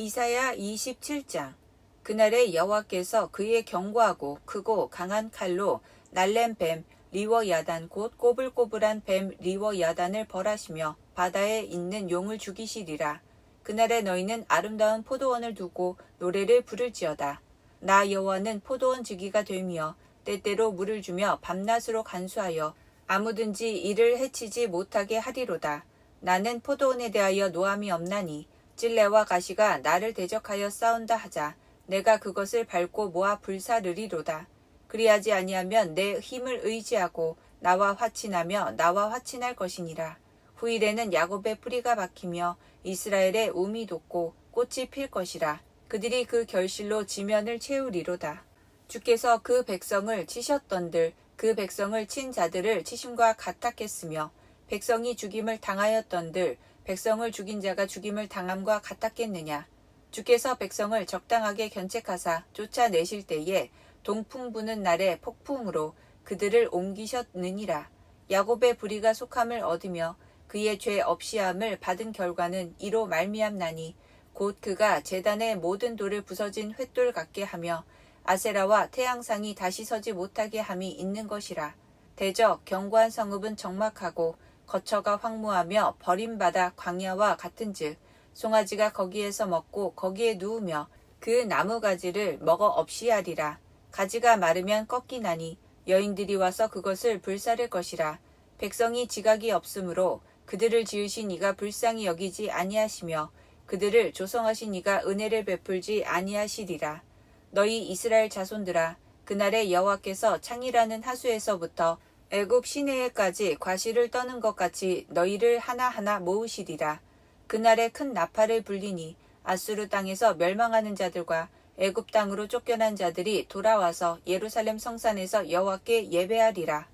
이사야 27장. 그날에 여호와께서 그의 견고하고 크고 강한 칼로 날랜 뱀 리워 야단 곧 꼬불꼬불한 뱀 리워 야단을 벌하시며 바다에 있는 용을 죽이시리라. 그날에 너희는 아름다운 포도원을 두고 노래를 부를지어다. 나 여호와는 포도원 지기가 되며 때때로 물을 주며 밤낮으로 간수하여 아무든지 이를 해치지 못하게 하리로다. 나는 포도원에 대하여 노함이 없나니 찔레와 가시가 나를 대적하여 싸운다 하자 내가 그것을 밟고 모아 불사르리로다. 그리하지 아니하면 내 힘을 의지하고 나와 화친하며 나와 화친할 것이니라. 후일에는 야곱의 뿌리가 박히며 이스라엘의 움이 돋고 꽃이 필 것이라. 그들이 그 결실로 지면을 채우리로다. 주께서 그 백성을 치셨던들 그 백성을 친 자들을 치심과 같았겠으며 백성이 죽임을 당하였던들 백성을 죽인 자가 죽임을 당함과 같았겠느냐. 주께서 백성을 적당하게 견책하사 쫓아내실 때에 동풍 부는 날에 폭풍으로 그들을 옮기셨느니라. 야곱의 불의가 속함을 얻으며 그의 죄 없이함을 받은 결과는 이로 말미암나니 곧 그가 재단의 모든 돌을 부서진 횃돌 같게 하며 아세라와 태양상이 다시 서지 못하게 함이 있는 것이라. 대적 견고한 성읍은 적막하고 거처가 황무하며 버림받아 광야와 같은즉 송아지가 거기에서 먹고 거기에 누우며 그 나무 가지를 먹어 없이 하리라. 가지가 마르면 꺾이나니 여인들이 와서 그것을 불사를 것이라. 백성이 지각이 없으므로 그들을 지으신 이가 불쌍히 여기지 아니하시며 그들을 조성하신 이가 은혜를 베풀지 아니하시리라. 너희 이스라엘 자손들아 그날에 여호와께서 창이라는 하수에서부터 애굽 시내에까지 과실을 떠는 것 같이 너희를 하나하나 모으시리라. 그날에 큰 나팔을 불리니 아수르 땅에서 멸망하는 자들과 애굽 땅으로 쫓겨난 자들이 돌아와서 예루살렘 성산에서 여호와께 예배하리라.